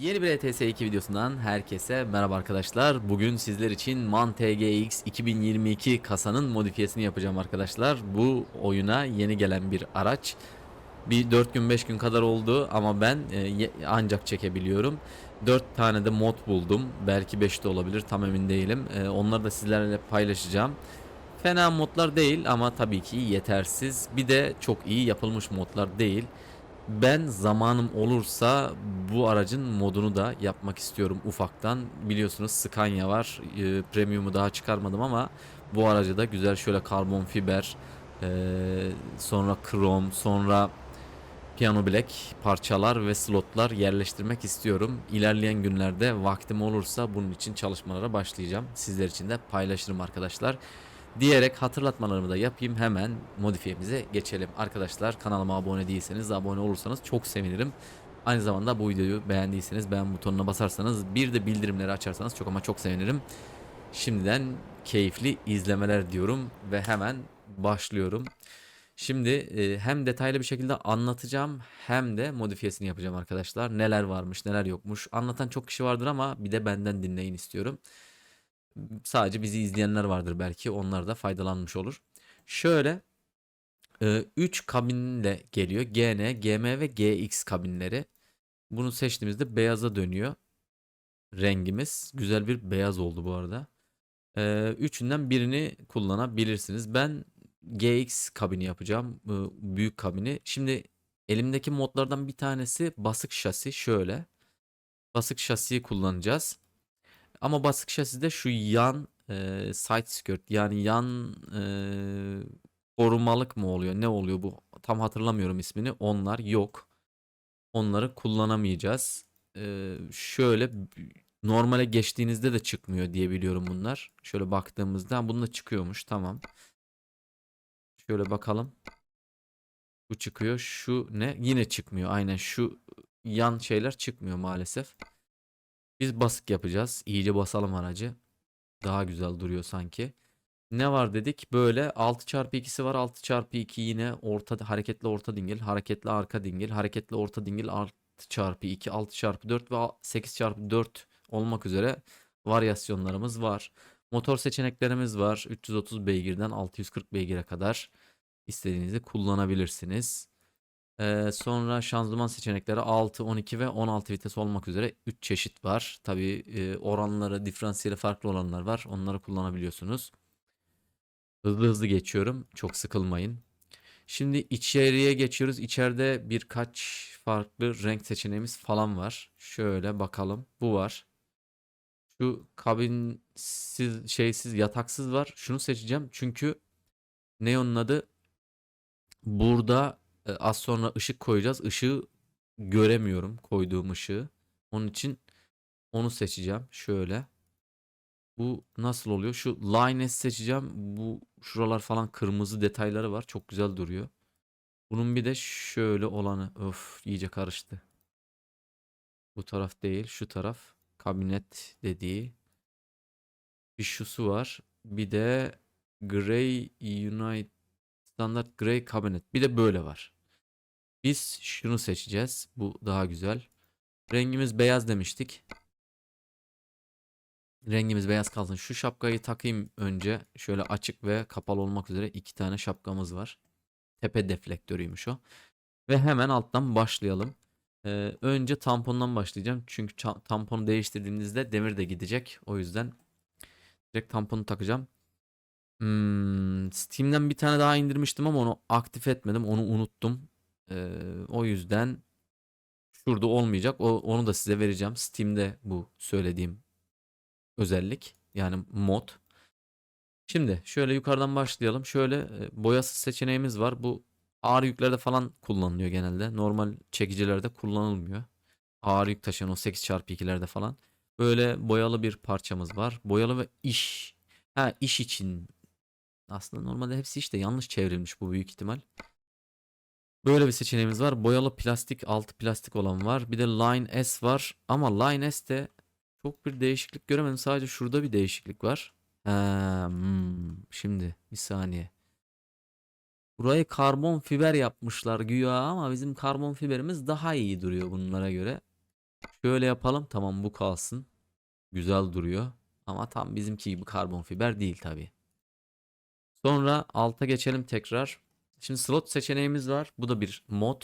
Yeni bir ETS 2 videosundan herkese merhaba arkadaşlar. Bugün sizler için MAN TGX 2022 kasanın modifiyesini yapacağım arkadaşlar. Bu oyuna yeni gelen bir araç. Bir 4 gün 5 gün kadar oldu ama ben e, ancak çekebiliyorum. 4 tane de mod buldum. Belki 5 de olabilir tam emin değilim. E, onları da sizlerle paylaşacağım. Fena modlar değil ama tabii ki yetersiz. Bir de çok iyi yapılmış modlar değil. Ben zamanım olursa bu aracın modunu da yapmak istiyorum ufaktan. Biliyorsunuz Scania var. E, premium'u daha çıkarmadım ama bu aracı da güzel şöyle karbon fiber, e, sonra krom, sonra piano black parçalar ve slotlar yerleştirmek istiyorum. İlerleyen günlerde vaktim olursa bunun için çalışmalara başlayacağım. Sizler için de paylaşırım arkadaşlar. Diyerek hatırlatmalarımı da yapayım hemen modifiyemize geçelim. Arkadaşlar kanalıma abone değilseniz abone olursanız çok sevinirim. Aynı zamanda bu videoyu beğendiyseniz beğen butonuna basarsanız bir de bildirimleri açarsanız çok ama çok sevinirim. Şimdiden keyifli izlemeler diyorum ve hemen başlıyorum. Şimdi e, hem detaylı bir şekilde anlatacağım hem de modifiyesini yapacağım arkadaşlar. Neler varmış neler yokmuş. Anlatan çok kişi vardır ama bir de benden dinleyin istiyorum. Sadece bizi izleyenler vardır belki onlar da faydalanmış olur. Şöyle 3 kabinle geliyor. GN, GM ve GX kabinleri. Bunu seçtiğimizde beyaza dönüyor. Rengimiz güzel bir beyaz oldu bu arada. Ee, üçünden birini kullanabilirsiniz. Ben GX kabini yapacağım. e, Büyük kabini. Şimdi elimdeki modlardan bir tanesi basık şasi. Şöyle. Basık şasiyi kullanacağız. Ama basık şaside şu yan e, side skirt yani yan e, korumalık mı oluyor? Ne oluyor bu? Tam hatırlamıyorum ismini. Onlar yok. Onları kullanamayacağız. E, şöyle normale geçtiğinizde de çıkmıyor diye biliyorum bunlar. Şöyle baktığımızda bunda çıkıyormuş. Tamam. Şöyle bakalım. Bu çıkıyor. Şu ne? Yine çıkmıyor. Aynen şu yan şeyler çıkmıyor maalesef. Biz basık yapacağız. İyice basalım aracı. Daha güzel duruyor sanki. Ne var dedik? Böyle 6x2'si var. 6x2 yine orta hareketli orta dingil, hareketli arka dingil, hareketli orta dingil 6x2, 6x4 ve 8x4 olmak üzere varyasyonlarımız var. Motor seçeneklerimiz var. 330 beygirden 640 beygire kadar istediğinizi kullanabilirsiniz. Ee, sonra şanzıman seçenekleri 6, 12 ve 16 vites olmak üzere 3 çeşit var. Tabi e, oranları, diferansiyeli farklı olanlar var. Onları kullanabiliyorsunuz. Hızlı hızlı geçiyorum. Çok sıkılmayın. Şimdi içeriye geçiyoruz. İçeride birkaç farklı renk seçeneğimiz falan var. Şöyle bakalım. Bu var. Şu kabinsiz, şeysiz, yataksız var. Şunu seçeceğim. Çünkü ne onun adı? Burada e, az sonra ışık koyacağız. Işığı göremiyorum koyduğum ışığı. Onun için onu seçeceğim. Şöyle. Bu nasıl oluyor? Şu line seçeceğim. Bu şuralar falan kırmızı detayları var. Çok güzel duruyor. Bunun bir de şöyle olanı. Öf iyice karıştı. Bu taraf değil. Şu taraf. Kabinet dediği. Bir şusu var. Bir de Grey Unite Standart Grey Cabinet. Bir de böyle var. Biz şunu seçeceğiz. Bu daha güzel. Rengimiz beyaz demiştik. Rengimiz beyaz kalsın. Şu şapkayı takayım önce. Şöyle açık ve kapalı olmak üzere iki tane şapkamız var. Tepe deflektörüymüş o. Ve hemen alttan başlayalım. Ee, önce tampondan başlayacağım. Çünkü tamponu değiştirdiğinizde demir de gidecek. O yüzden direkt tamponu takacağım. Hmm, Steam'den bir tane daha indirmiştim ama onu aktif etmedim. Onu unuttum. Ee, o yüzden şurada olmayacak. O, onu da size vereceğim. Steam'de bu söylediğim özellik. Yani mod. Şimdi şöyle yukarıdan başlayalım. Şöyle boyasız seçeneğimiz var. Bu ağır yüklerde falan kullanılıyor genelde. Normal çekicilerde kullanılmıyor. Ağır yük taşıyan o 8x2'lerde falan. Böyle boyalı bir parçamız var. Boyalı ve iş. Ha iş için. Aslında normalde hepsi işte yanlış çevrilmiş bu büyük ihtimal. Böyle bir seçeneğimiz var. Boyalı plastik, altı plastik olan var. Bir de Line S var. Ama Line S de çok bir değişiklik göremedim. Sadece şurada bir değişiklik var. Ha, hmm, şimdi bir saniye. Burayı karbon fiber yapmışlar güya ama bizim karbon fiberimiz daha iyi duruyor bunlara göre. Şöyle yapalım. Tamam bu kalsın. Güzel duruyor. Ama tam bizimki gibi karbon fiber değil tabii. Sonra alta geçelim tekrar. Şimdi slot seçeneğimiz var. Bu da bir mod.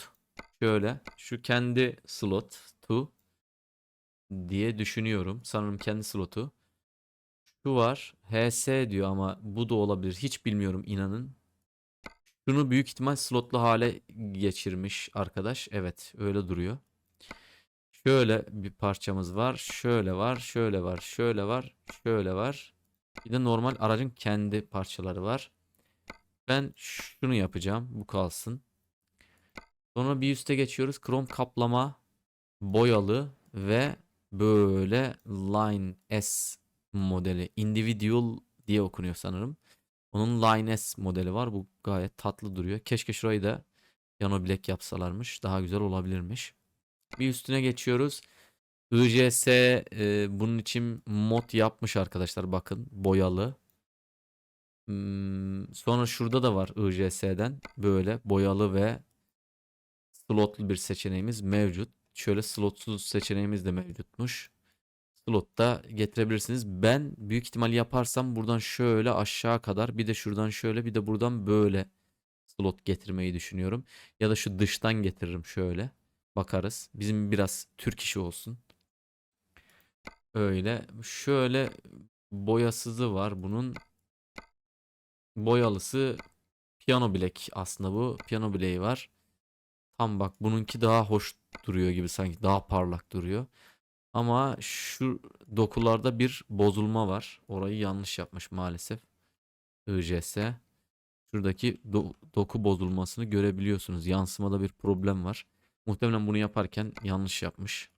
Şöyle. Şu kendi slot to diye düşünüyorum. Sanırım kendi slotu. Şu var. HS diyor ama bu da olabilir. Hiç bilmiyorum inanın. Şunu büyük ihtimal slotlu hale geçirmiş arkadaş. Evet öyle duruyor. Şöyle bir parçamız var. Şöyle var. Şöyle var. Şöyle var. Şöyle var. Bir de normal aracın kendi parçaları var. Ben şunu yapacağım. Bu kalsın. Sonra bir üste geçiyoruz. Krom kaplama boyalı ve böyle line S modeli. Individual diye okunuyor sanırım. Onun line S modeli var. Bu gayet tatlı duruyor. Keşke şurayı da Yano Black yapsalarmış. Daha güzel olabilirmiş. Bir üstüne geçiyoruz. IJS e, bunun için mod yapmış arkadaşlar bakın boyalı. Hmm, sonra şurada da var IJS'den böyle boyalı ve slotlu bir seçeneğimiz mevcut. Şöyle slotsuz seçeneğimiz de mevcutmuş. Slotta getirebilirsiniz. Ben büyük ihtimal yaparsam buradan şöyle aşağı kadar bir de şuradan şöyle bir de buradan böyle slot getirmeyi düşünüyorum. Ya da şu dıştan getiririm şöyle. Bakarız. Bizim biraz Türk işi olsun. Öyle. Şöyle boyasızı var bunun. Boyalısı piyano bilek aslında bu. Piyano bileği var. Tam bak bununki daha hoş duruyor gibi sanki. Daha parlak duruyor. Ama şu dokularda bir bozulma var. Orayı yanlış yapmış maalesef. IJS. Şuradaki do- doku bozulmasını görebiliyorsunuz. Yansımada bir problem var. Muhtemelen bunu yaparken yanlış yapmış.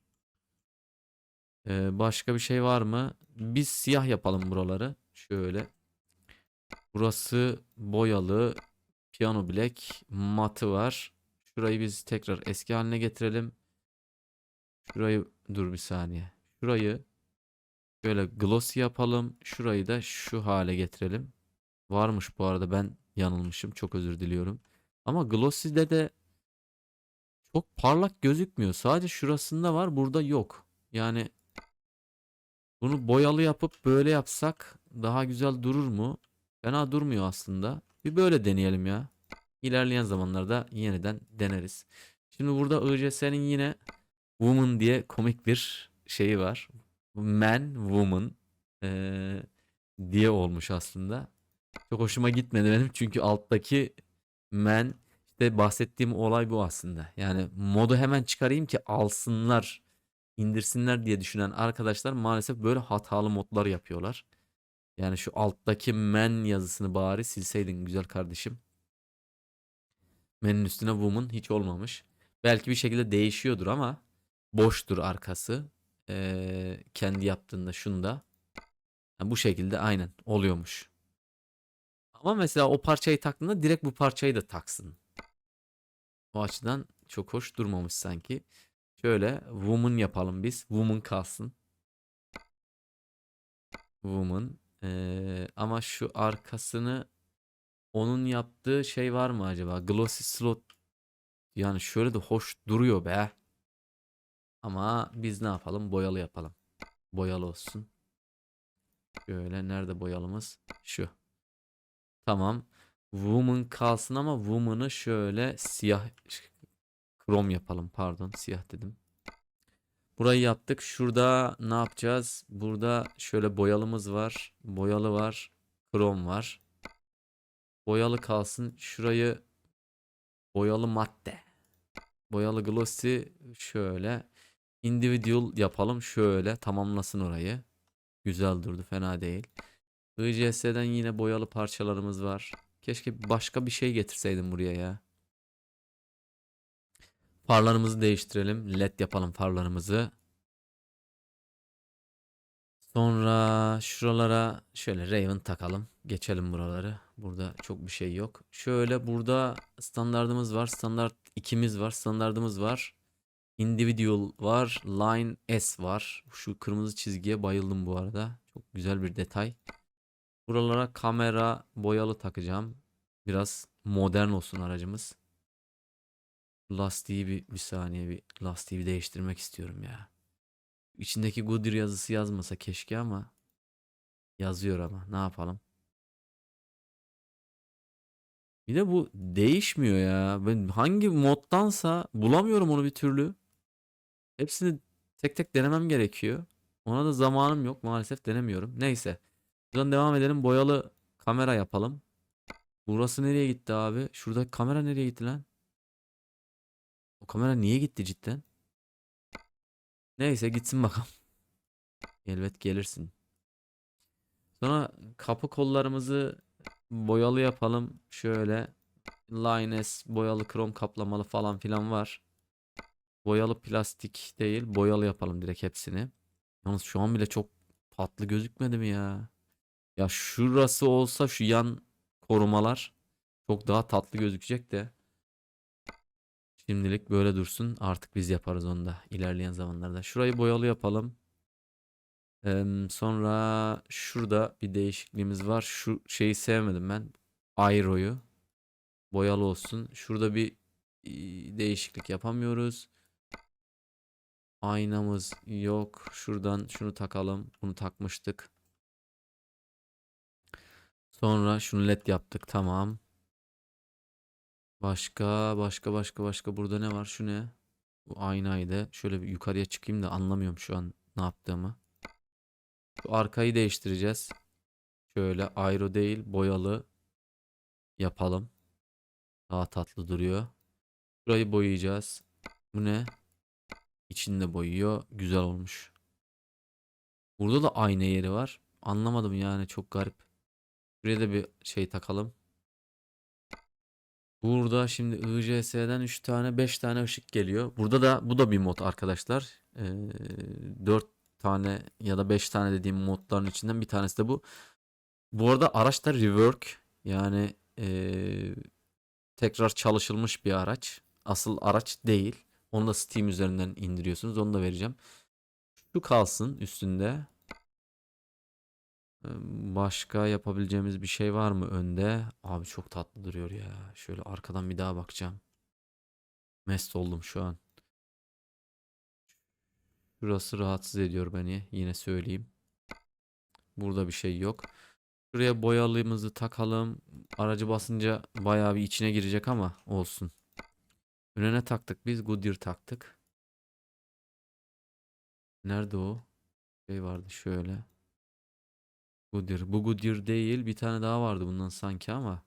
Ee, başka bir şey var mı? Biz siyah yapalım buraları. Şöyle. Burası boyalı. Piyano bilek. Matı var. Şurayı biz tekrar eski haline getirelim. Şurayı dur bir saniye. Şurayı şöyle glossy yapalım. Şurayı da şu hale getirelim. Varmış bu arada ben yanılmışım. Çok özür diliyorum. Ama glossy'de de çok parlak gözükmüyor. Sadece şurasında var, burada yok. Yani bunu boyalı yapıp böyle yapsak daha güzel durur mu? Fena durmuyor aslında. Bir böyle deneyelim ya. İlerleyen zamanlarda yeniden deneriz. Şimdi burada ICS'nin yine Woman diye komik bir şeyi var. Man, Woman eee, diye olmuş aslında. Çok hoşuma gitmedi benim çünkü alttaki man işte bahsettiğim olay bu aslında. Yani modu hemen çıkarayım ki alsınlar, indirsinler diye düşünen arkadaşlar maalesef böyle hatalı modlar yapıyorlar. Yani şu alttaki men yazısını bari silseydin güzel kardeşim. Men'in üstüne woman hiç olmamış. Belki bir şekilde değişiyordur ama boştur arkası. Ee, kendi yaptığında şunda. Ha, bu şekilde aynen oluyormuş. Ama mesela o parçayı taktığında direkt bu parçayı da taksın. O açıdan çok hoş durmamış sanki. Şöyle woman yapalım biz. Woman kalsın. Woman. Ee, ama şu arkasını onun yaptığı şey var mı acaba? Glossy slot. Yani şöyle de hoş duruyor be. Ama biz ne yapalım? Boyalı yapalım. Boyalı olsun. Şöyle nerede boyalımız? Şu. Tamam. Woman kalsın ama woman'ı şöyle siyah krom yapalım. Pardon, siyah dedim. Burayı yaptık. Şurada ne yapacağız? Burada şöyle boyalımız var. Boyalı var. Krom var. Boyalı kalsın. Şurayı boyalı madde. Boyalı glossy şöyle. Individual yapalım. Şöyle tamamlasın orayı. Güzel durdu. Fena değil. ICS'den yine boyalı parçalarımız var. Keşke başka bir şey getirseydim buraya ya. Farlarımızı değiştirelim. LED yapalım farlarımızı. Sonra şuralara şöyle Raven takalım. Geçelim buraları. Burada çok bir şey yok. Şöyle burada standardımız var. Standart 2'miz var. Standardımız var. Individual var. Line S var. Şu kırmızı çizgiye bayıldım bu arada. Çok güzel bir detay. Buralara kamera boyalı takacağım. Biraz modern olsun aracımız. Lastiği bir, bir saniye bir lastiği bir değiştirmek istiyorum ya. içindeki Goodyear yazısı yazmasa keşke ama yazıyor ama ne yapalım. Bir de bu değişmiyor ya. Ben hangi moddansa bulamıyorum onu bir türlü. Hepsini tek tek denemem gerekiyor. Ona da zamanım yok maalesef denemiyorum. Neyse. Buradan devam edelim. Boyalı kamera yapalım. Burası nereye gitti abi? Şuradaki kamera nereye gitti lan? O kamera niye gitti cidden? Neyse gitsin bakalım. Elbet gelirsin. Sonra kapı kollarımızı boyalı yapalım. Şöyle Lines boyalı krom kaplamalı falan filan var. Boyalı plastik değil, boyalı yapalım direkt hepsini. Yalnız şu an bile çok tatlı gözükmedi mi ya? Ya şurası olsa şu yan korumalar çok daha tatlı gözükecek de. Şimdilik böyle dursun. Artık biz yaparız onu da ilerleyen zamanlarda. Şurayı boyalı yapalım. Eee, sonra şurada bir değişikliğimiz var. Şu şeyi sevmedim ben. Aero'yu. Boyalı olsun. Şurada bir değişiklik yapamıyoruz. Aynamız yok. Şuradan şunu takalım. Bunu takmıştık. Sonra şunu led yaptık. Tamam. Başka başka başka başka burada ne var? Şu ne? Bu aynaydı. Şöyle bir yukarıya çıkayım da anlamıyorum şu an ne yaptığımı. Şu arkayı değiştireceğiz. Şöyle aero değil boyalı yapalım. Daha tatlı duruyor. Burayı boyayacağız. Bu ne? İçinde boyuyor. Güzel olmuş. Burada da ayna yeri var. Anlamadım yani çok garip. Buraya da bir şey takalım. Burada şimdi ICS'den 3 tane 5 tane ışık geliyor. Burada da bu da bir mod arkadaşlar. Ee, 4 tane ya da 5 tane dediğim modların içinden bir tanesi de bu. Bu arada araç da rework yani ee, tekrar çalışılmış bir araç. Asıl araç değil. Onu da Steam üzerinden indiriyorsunuz. Onu da vereceğim. Şu kalsın üstünde. Başka yapabileceğimiz bir şey var mı önde? Abi çok tatlı duruyor ya. Şöyle arkadan bir daha bakacağım. Mest oldum şu an. Şurası rahatsız ediyor beni. Yine söyleyeyim. Burada bir şey yok. Şuraya boyalımızı takalım. Aracı basınca bayağı bir içine girecek ama olsun. Önüne taktık biz. Goodyear taktık. Nerede o? Şey vardı şöyle. Goodyear. Bu Goodyear değil. Bir tane daha vardı bundan sanki ama.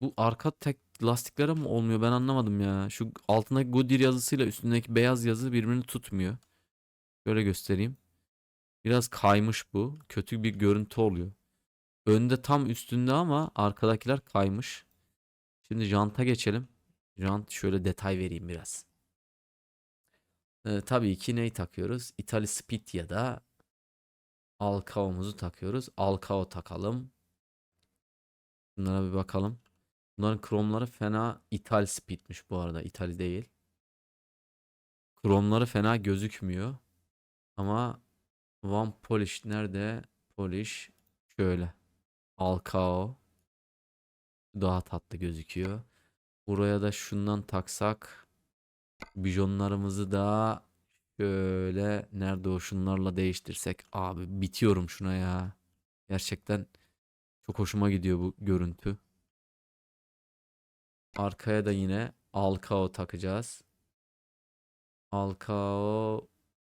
Bu arka tek lastiklere mi olmuyor? Ben anlamadım ya. Şu altındaki Goodyear yazısıyla üstündeki beyaz yazı birbirini tutmuyor. Şöyle göstereyim. Biraz kaymış bu. Kötü bir görüntü oluyor. Önde tam üstünde ama arkadakiler kaymış. Şimdi janta geçelim. Jant şöyle detay vereyim biraz. Tabii ki neyi takıyoruz? Italy Speed ya da Alcao'muzu takıyoruz. Alcao takalım. Bunlara bir bakalım. Bunların kromları fena İtal Speed'miş bu arada. İtali değil. Kromları fena gözükmüyor. Ama One Polish nerede? Polish şöyle. Alcao daha tatlı gözüküyor. Buraya da şundan taksak bijonlarımızı da şöyle nerede o şunlarla değiştirsek abi bitiyorum şuna ya. Gerçekten çok hoşuma gidiyor bu görüntü. Arkaya da yine Alcao takacağız. Alcao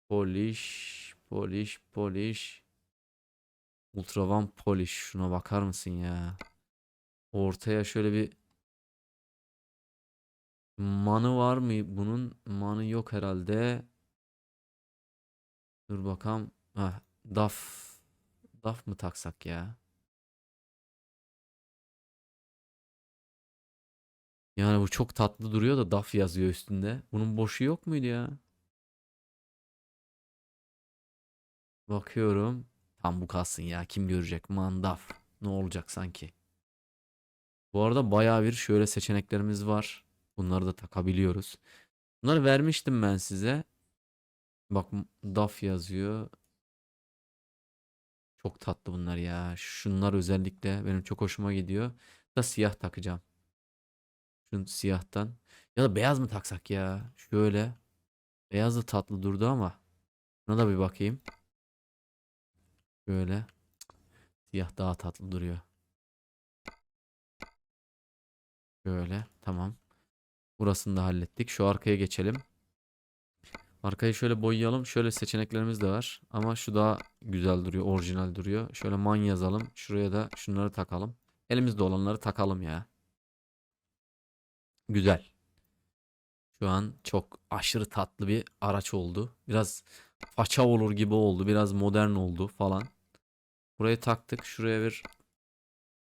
Polish Polish Polish Ultra One Polish şuna bakar mısın ya? Ortaya şöyle bir manı var mı? Bunun manı yok herhalde. Dur bakalım. Heh, DAF. DAF mı taksak ya? Yani bu çok tatlı duruyor da DAF yazıyor üstünde. Bunun boşu yok muydu ya? Bakıyorum. Tam bu kalsın ya. Kim görecek? Mandaf. Ne olacak sanki? Bu arada bayağı bir şöyle seçeneklerimiz var. Bunları da takabiliyoruz. Bunları vermiştim ben size. Bak DAF yazıyor. Çok tatlı bunlar ya. Şunlar özellikle benim çok hoşuma gidiyor. Da siyah takacağım. Şunu siyahtan. Ya da beyaz mı taksak ya? Şöyle. Beyaz da tatlı durdu ama. Buna da bir bakayım. Böyle. Siyah daha tatlı duruyor. Böyle. Tamam. Burasını da hallettik. Şu arkaya geçelim. Arkayı şöyle boyayalım. Şöyle seçeneklerimiz de var. Ama şu daha güzel duruyor. Orijinal duruyor. Şöyle man yazalım. Şuraya da şunları takalım. Elimizde olanları takalım ya. Güzel. Şu an çok aşırı tatlı bir araç oldu. Biraz faça olur gibi oldu. Biraz modern oldu falan. Buraya taktık. Şuraya bir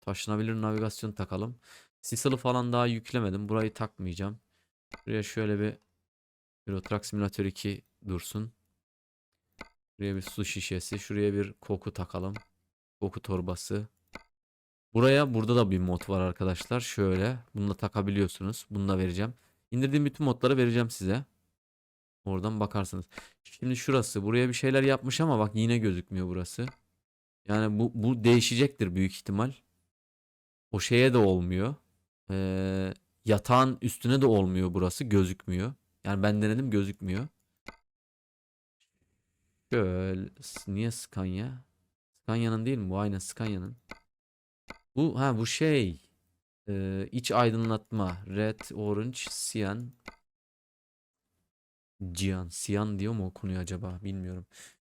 taşınabilir navigasyon takalım. Sisal'ı falan daha yüklemedim. Burayı takmayacağım. Buraya şöyle bir Euro Truck Simulator 2 dursun. Buraya bir su şişesi. Şuraya bir koku takalım. Koku torbası. Buraya burada da bir mod var arkadaşlar. Şöyle. Bunu da takabiliyorsunuz. Bunu da vereceğim. İndirdiğim bütün modları vereceğim size. Oradan bakarsınız. Şimdi şurası. Buraya bir şeyler yapmış ama bak yine gözükmüyor burası. Yani bu, bu değişecektir büyük ihtimal. O şeye de olmuyor. Ee, yatağın üstüne de olmuyor burası. Gözükmüyor. Yani ben denedim gözükmüyor. Şöyle. Niye Scania? Scania'nın değil mi? Bu aynen Scania'nın. Bu ha bu şey. Ee, iç aydınlatma. Red, orange, cyan. Cihan. Siyan diyor mu okunuyor acaba? Bilmiyorum.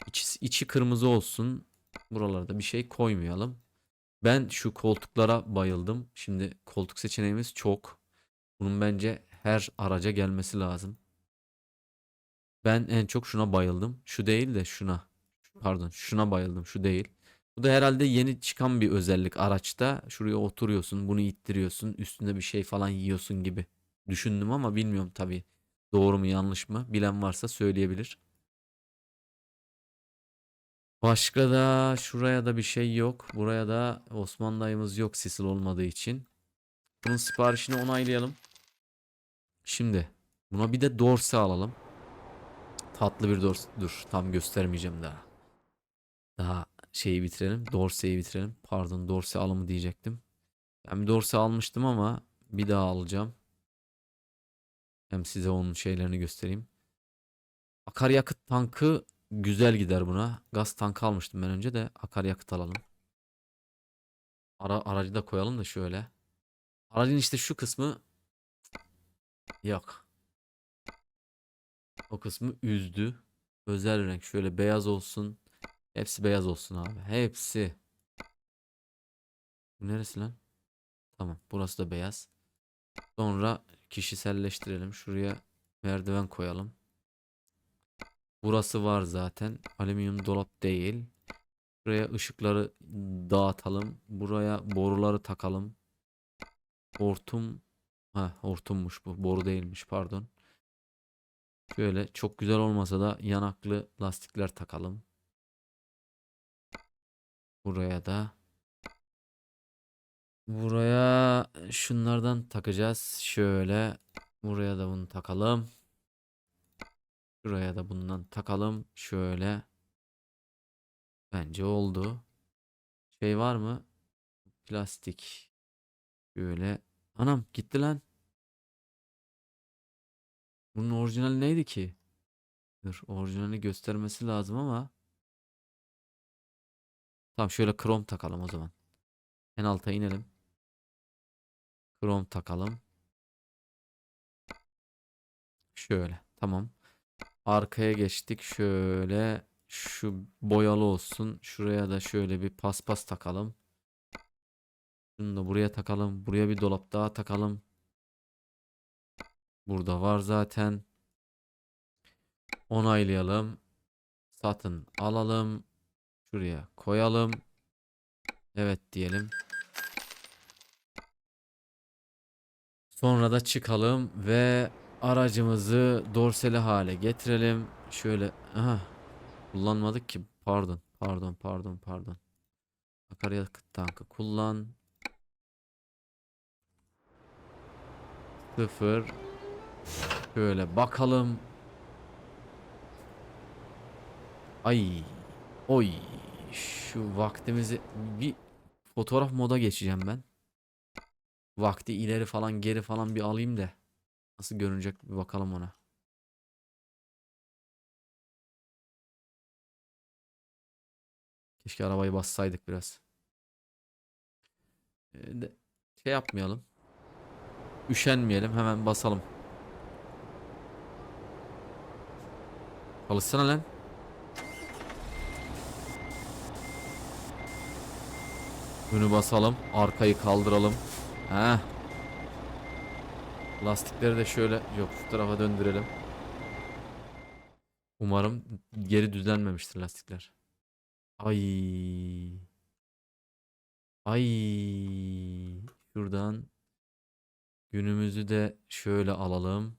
İçi, içi kırmızı olsun. Buralarda bir şey koymayalım. Ben şu koltuklara bayıldım. Şimdi koltuk seçeneğimiz çok. Bunun bence her araca gelmesi lazım. Ben en çok şuna bayıldım. Şu değil de şuna. Pardon, şuna bayıldım. Şu değil. Bu da herhalde yeni çıkan bir özellik araçta. Şuraya oturuyorsun, bunu ittiriyorsun, üstünde bir şey falan yiyorsun gibi. Düşündüm ama bilmiyorum tabii. Doğru mu yanlış mı? Bilen varsa söyleyebilir. Başka da şuraya da bir şey yok. Buraya da Osman dayımız yok Sisil olmadığı için. Bunun siparişini onaylayalım. Şimdi buna bir de dorse alalım. Tatlı bir dorse. Dur tam göstermeyeceğim daha. Daha şeyi bitirelim. Dorse'yi bitirelim. Pardon dorse alımı diyecektim. Ben bir dorse almıştım ama bir daha alacağım. Hem size onun şeylerini göstereyim. Akaryakıt tankı güzel gider buna. Gaz tankı almıştım ben önce de akaryakıt alalım. Ara, aracı da koyalım da şöyle. Aracın işte şu kısmı yok. O kısmı üzdü. Özel renk şöyle beyaz olsun. Hepsi beyaz olsun abi. Hepsi. Neresi lan? Tamam. Burası da beyaz. Sonra kişiselleştirelim. Şuraya merdiven koyalım. Burası var zaten. Alüminyum dolap değil. Buraya ışıkları dağıtalım. Buraya boruları takalım. Hortum. Ha hortummuş bu. Boru değilmiş pardon. Şöyle çok güzel olmasa da yanaklı lastikler takalım. Buraya da. Buraya şunlardan takacağız. Şöyle. Buraya da bunu takalım. Şuraya da bundan takalım. Şöyle. Bence oldu. Şey var mı? Plastik. Şöyle. Anam gitti lan. Bunun orijinali neydi ki? Dur orijinalini göstermesi lazım ama. Tamam şöyle krom takalım o zaman. En alta inelim. Krom takalım. Şöyle. Tamam. Arkaya geçtik. Şöyle şu boyalı olsun. Şuraya da şöyle bir paspas takalım. Şunu da buraya takalım. Buraya bir dolap daha takalım. Burada var zaten. Onaylayalım. Satın alalım. Şuraya koyalım. Evet diyelim. Sonra da çıkalım ve aracımızı dorseli hale getirelim. Şöyle aha kullanmadık ki. Pardon. Pardon, pardon, pardon. Akaryakıt tankı kullan. Sıfır. Şöyle bakalım. Ay. Oy. Şu vaktimizi bir fotoğraf moda geçeceğim ben. Vakti ileri falan geri falan bir alayım da. Nasıl görünecek bir bakalım ona. Keşke arabayı bassaydık biraz. Ee, şey yapmayalım. Üşenmeyelim hemen basalım. Çalışsana lan. Önü basalım. Arkayı kaldıralım. Heh. Lastikleri de şöyle yok şu tarafa döndürelim. Umarım geri düzenmemiştir lastikler. Ay. Ay. Şuradan günümüzü de şöyle alalım.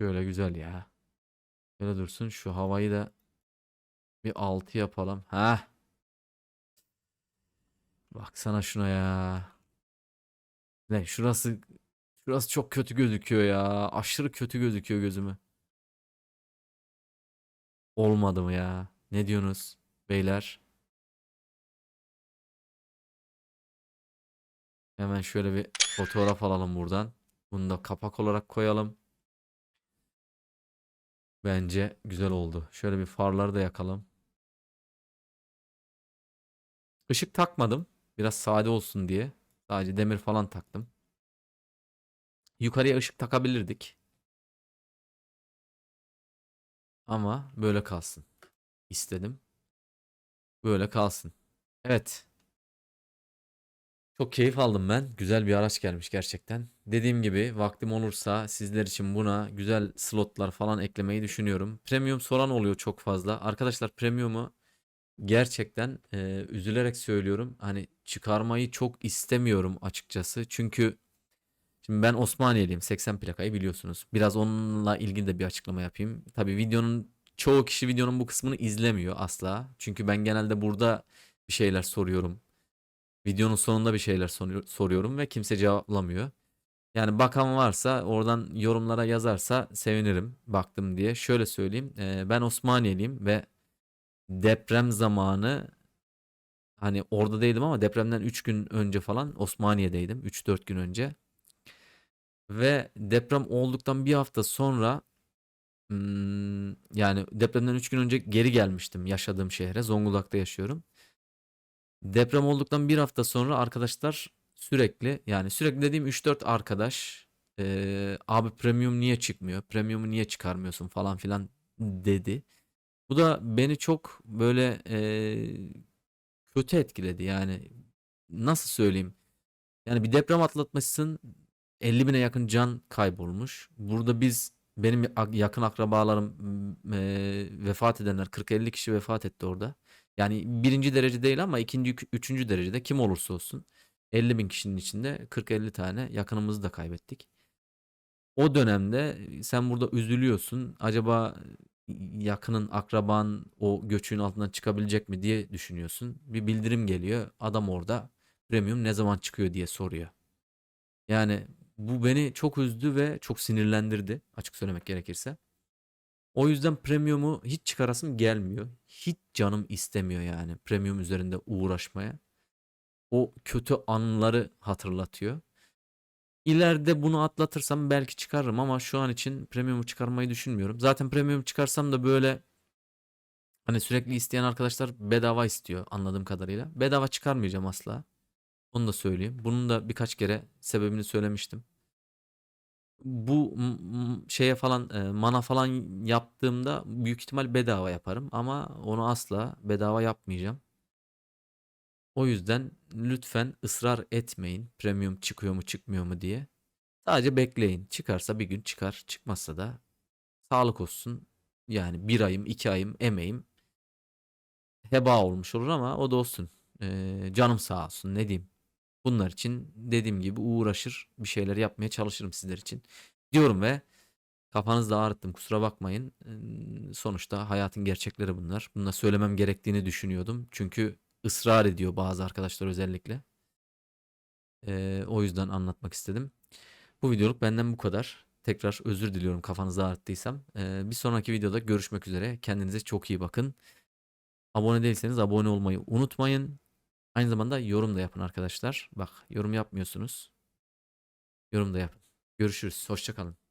Şöyle güzel ya. Şöyle dursun. Şu havayı da bir altı yapalım. Ha. Baksana şuna ya. Ne şurası şurası çok kötü gözüküyor ya. Aşırı kötü gözüküyor gözüme. Olmadı mı ya? Ne diyorsunuz beyler? Hemen şöyle bir fotoğraf alalım buradan. Bunu da kapak olarak koyalım. Bence güzel oldu. Şöyle bir farları da yakalım. Işık takmadım. Biraz sade olsun diye. Sadece demir falan taktım. Yukarıya ışık takabilirdik. Ama böyle kalsın. İstedim. Böyle kalsın. Evet. Çok keyif aldım ben. Güzel bir araç gelmiş gerçekten. Dediğim gibi vaktim olursa sizler için buna güzel slotlar falan eklemeyi düşünüyorum. Premium soran oluyor çok fazla. Arkadaşlar premium'u gerçekten e, üzülerek söylüyorum. Hani çıkarmayı çok istemiyorum açıkçası. Çünkü şimdi ben Osmaniyeliyim. 80 plakayı biliyorsunuz. Biraz onunla ilgili de bir açıklama yapayım. Tabii videonun çoğu kişi videonun bu kısmını izlemiyor asla. Çünkü ben genelde burada bir şeyler soruyorum. Videonun sonunda bir şeyler soru- soruyorum ve kimse cevaplamıyor. Yani bakan varsa oradan yorumlara yazarsa sevinirim baktım diye. Şöyle söyleyeyim. ben Osmaniyeliyim ve deprem zamanı hani orada değildim ama depremden 3 gün önce falan Osmaniye'deydim. 3-4 gün önce. Ve deprem olduktan bir hafta sonra hmm, yani depremden 3 gün önce geri gelmiştim yaşadığım şehre. Zonguldak'ta yaşıyorum. Deprem olduktan bir hafta sonra arkadaşlar sürekli yani sürekli dediğim 3-4 arkadaş eee, abi premium niye çıkmıyor? Premium'u niye çıkarmıyorsun falan filan dedi. Bu da beni çok böyle eee, kötü etkiledi yani nasıl söyleyeyim? Yani bir deprem atlatmışsın 50 bine yakın can kaybolmuş. Burada biz benim ak- yakın akrabalarım eee, vefat edenler 40-50 kişi vefat etti orada. Yani birinci derece değil ama ikinci, üçüncü derecede kim olursa olsun 50 bin kişinin içinde 40-50 tane yakınımızı da kaybettik. O dönemde sen burada üzülüyorsun. Acaba yakının, akraban o göçün altından çıkabilecek mi diye düşünüyorsun. Bir bildirim geliyor. Adam orada premium ne zaman çıkıyor diye soruyor. Yani bu beni çok üzdü ve çok sinirlendirdi açık söylemek gerekirse. O yüzden premium'u hiç çıkarasım gelmiyor. Hiç canım istemiyor yani premium üzerinde uğraşmaya. O kötü anıları hatırlatıyor. İleride bunu atlatırsam belki çıkarırım ama şu an için premium'u çıkarmayı düşünmüyorum. Zaten premium çıkarsam da böyle hani sürekli isteyen arkadaşlar bedava istiyor anladığım kadarıyla. Bedava çıkarmayacağım asla. Onu da söyleyeyim. Bunun da birkaç kere sebebini söylemiştim bu şeye falan e, mana falan yaptığımda büyük ihtimal bedava yaparım ama onu asla bedava yapmayacağım. O yüzden lütfen ısrar etmeyin premium çıkıyor mu çıkmıyor mu diye. Sadece bekleyin. Çıkarsa bir gün çıkar, çıkmazsa da sağlık olsun. Yani bir ayım, iki ayım emeğim heba olmuş olur ama o da olsun. Ee, canım sağ olsun ne diyeyim. Bunlar için dediğim gibi uğraşır bir şeyler yapmaya çalışırım sizler için. Diyorum ve kafanızda ağrıttım kusura bakmayın. Ee, Sonuçta hayatın gerçekleri bunlar. Bunu da söylemem gerektiğini düşünüyordum. Çünkü ısrar ediyor bazı arkadaşlar özellikle. Ee, o yüzden anlatmak istedim. Bu videoluk benden bu kadar. Tekrar özür diliyorum kafanızı ağrıttıysam. Ee, bir sonraki videoda görüşmek üzere. Kendinize çok iyi bakın. Abone değilseniz abone olmayı unutmayın. Aynı zamanda yorum da yapın arkadaşlar. Bak yorum yapmıyorsunuz. Yorum da yapın. Görüşürüz. Hoşça kalın.